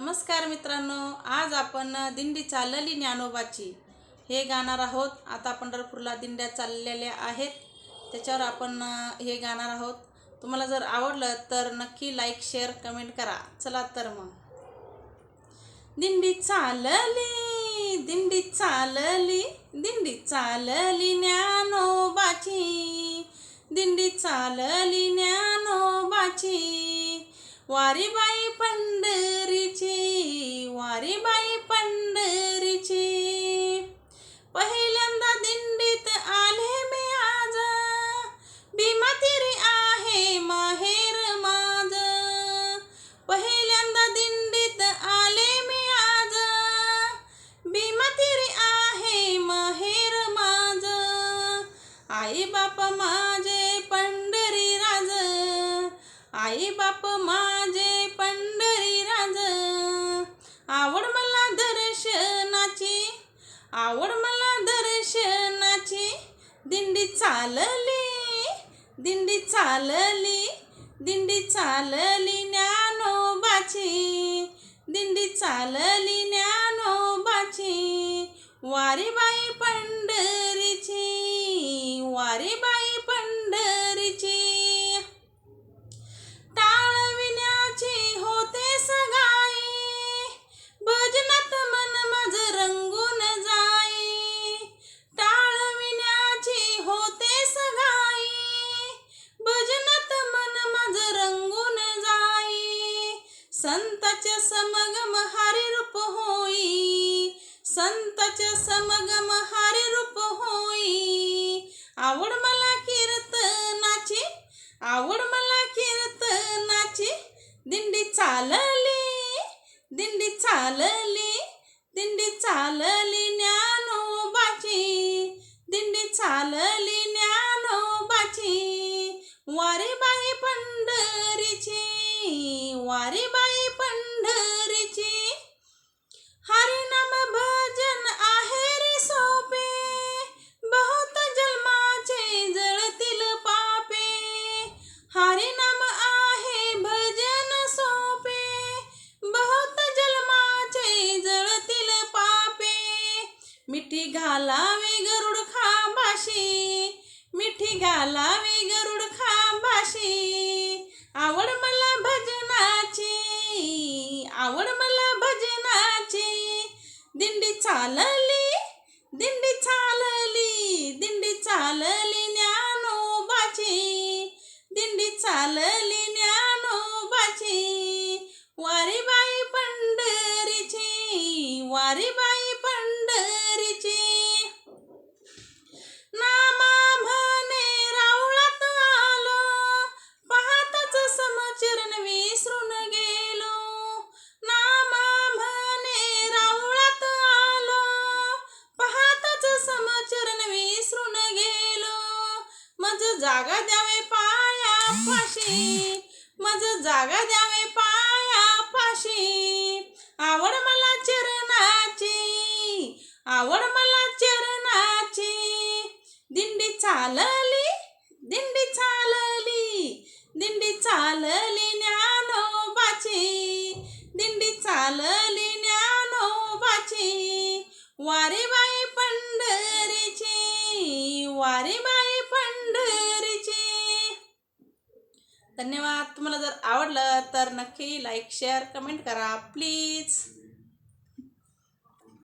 नमस्कार मित्रांनो आज आपण दिंडी चालली ज्ञानोबाची हे गाणार आहोत. आता पंढरपूरला दिंड्या चाललेल्या आहेत. त्याच्यावर आपण हे गाणार आहोत. तुम्हाला जर आवडलं तर नक्की लाईक शेअर कमेंट करा. चला तर मग. दिंडी चालली दिंडी चालली दिंडी चालली ज्ञानोबाची दिंडी चालली ज्ञानोबाची. वारीबाई पंढरी आई बाप माझे पंढरी राज. आई बाप माझे पंढरी राज. आवड मला दर्शनाची आवड मला दर्शनाची. दिंडी चालली दिंडी चालली दिंडी चालली ज्ञानोबाची. दिंडी चालली ज्ञानोबाची. वारीबाई पंढरी वारीबाई चालली दिंडी चालली ज्ञानोबाची दिंडी चालली ज्ञानोबाची वारीबाई पंढरीची वारीबाई पंढ घालावे गरुड खांबाशी. मिठी घालावे गरुड खांबाशी. आवड मला भजनाची आवड मला भजनाची. दिंडी चालली दिंडी चालली दिंडी चालली ज्ञानोबाची. दिंडी चालली ज्ञानोबाची. वारीबाई पंढरीची वारीबाई पाशी मज जागा द्यावे पाया पाशी आवड मला चरणाची. आवड मला चरणाची. दिंडी चालली दिंडी चालली. दिंडी चालली ज्ञानोबाची. दिंडी चालली ज्ञानोबाची. वारे धन्यवाद. तुम्हाला जर आवडलं तर नक्की लाईक शेअर कमेंट करा. प्लीज